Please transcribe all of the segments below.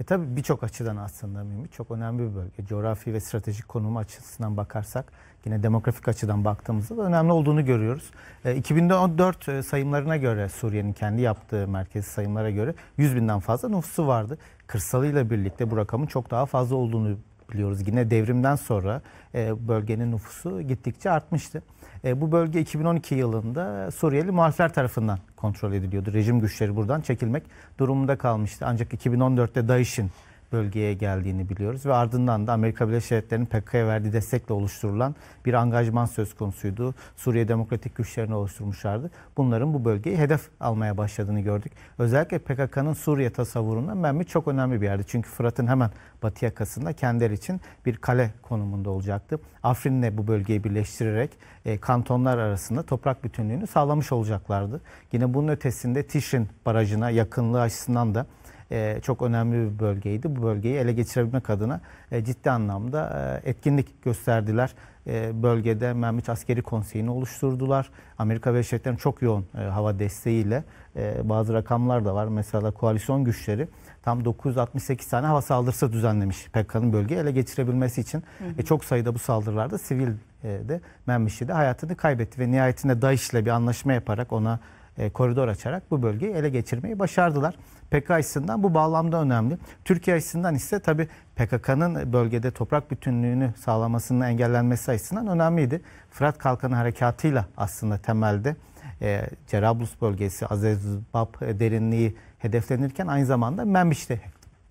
E tabii birçok açıdan aslında mühim. Çok önemli bir bölge. Coğrafi ve stratejik konumu açısından bakarsak yine demografik açıdan baktığımızda da önemli olduğunu görüyoruz. E, 2014 e, sayımlarına göre Suriye'nin kendi yaptığı merkezi sayımlara göre 100 binden fazla nüfusu vardı. Kırsalıyla birlikte bu rakamın çok daha fazla olduğunu biliyoruz. Yine devrimden sonra e, bölgenin nüfusu gittikçe artmıştı. E, bu bölge 2012 yılında Suriyeli muhalifler tarafından kontrol ediliyordu. Rejim güçleri buradan çekilmek durumunda kalmıştı. Ancak 2014'te DAEŞ'in bölgeye geldiğini biliyoruz ve ardından da Amerika Birleşik Devletleri'nin PKK'ya verdiği destekle oluşturulan bir angajman söz konusuydu. Suriye Demokratik Güçlerini oluşturmuşlardı. Bunların bu bölgeyi hedef almaya başladığını gördük. Özellikle PKK'nın Suriye tasavvurunda Memmi çok önemli bir yerdi. Çünkü Fırat'ın hemen batı yakasında kendileri için bir kale konumunda olacaktı. Afrin'le bu bölgeyi birleştirerek e, kantonlar arasında toprak bütünlüğünü sağlamış olacaklardı. Yine bunun ötesinde Tişrin barajına yakınlığı açısından da e, çok önemli bir bölgeydi. Bu bölgeyi ele geçirebilmek adına e, ciddi anlamda e, etkinlik gösterdiler. E, bölgede Mehmet Askeri Konseyi'ni oluşturdular. Amerika Birleşik Devletleri'nin çok yoğun e, hava desteğiyle e, bazı rakamlar da var. Mesela koalisyon güçleri tam 968 tane hava saldırısı düzenlemiş PKK'nın bölgeyi ele geçirebilmesi için. Hı hı. E, çok sayıda bu saldırılarda sivil de Memmişi de hayatını kaybetti ve nihayetinde DAEŞ ile bir anlaşma yaparak ona e, koridor açarak bu bölgeyi ele geçirmeyi başardılar. PKK açısından bu bağlamda önemli. Türkiye açısından ise tabii PKK'nın bölgede toprak bütünlüğünü sağlamasının engellenmesi açısından önemliydi. Fırat Kalkanı Harekatı'yla aslında temelde e, Cerablus bölgesi, Azezbab derinliği hedeflenirken aynı zamanda Menbiş'te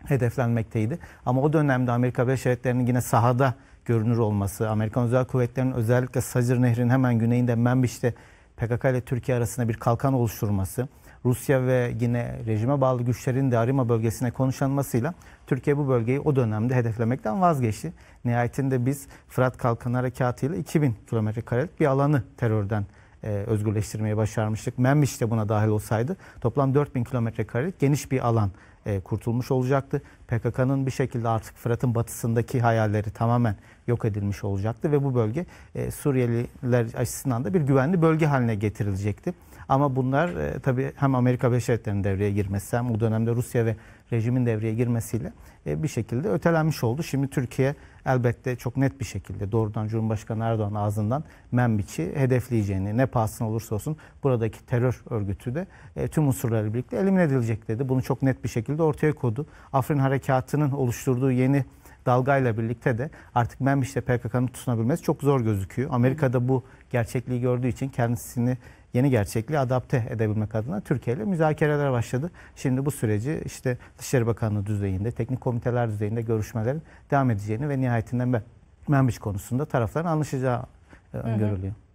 hedeflenmekteydi. Ama o dönemde Amerika Birleşik Devletleri'nin yine sahada görünür olması, Amerikan Özel Kuvvetleri'nin özellikle Sacır Nehri'nin hemen güneyinde Menbiş'te PKK ile Türkiye arasında bir kalkan oluşturması, Rusya ve yine rejime bağlı güçlerin de Arima bölgesine konuşulmasıyla Türkiye bu bölgeyi o dönemde hedeflemekten vazgeçti. Nihayetinde biz Fırat Kalkanı Harekatı ile 2000 kilometre karelik bir alanı terörden e, özgürleştirmeyi başarmıştık. Memmiş de buna dahil olsaydı toplam 4000 kilometre karelik geniş bir alan e, kurtulmuş olacaktı. PKK'nın bir şekilde artık Fırat'ın batısındaki hayalleri tamamen yok edilmiş olacaktı ve bu bölge e, Suriyeliler açısından da bir güvenli bölge haline getirilecekti. Ama bunlar e, tabii hem Amerika Birleşik Devletleri'nin devreye girmesi hem o dönemde Rusya ve rejimin devreye girmesiyle e, bir şekilde ötelenmiş oldu. Şimdi Türkiye elbette çok net bir şekilde doğrudan Cumhurbaşkanı Erdoğan ağzından Membiç'i hedefleyeceğini ne pahasına olursa olsun buradaki terör örgütü de e, tüm unsurlarla birlikte elimine edilecek dedi. Bunu çok net bir şekilde ortaya koydu. Afrin Harekatı'nın oluşturduğu yeni dalgayla birlikte de artık Membiç'te PKK'nın tutunabilmesi çok zor gözüküyor. Amerika'da bu gerçekliği gördüğü için kendisini yeni gerçekliği adapte edebilmek adına Türkiye ile müzakereler başladı. Şimdi bu süreci işte Dışişleri Bakanlığı düzeyinde, teknik komiteler düzeyinde görüşmelerin devam edeceğini ve nihayetinde Membiç konusunda tarafların anlaşacağı öngörülüyor. Hı hı.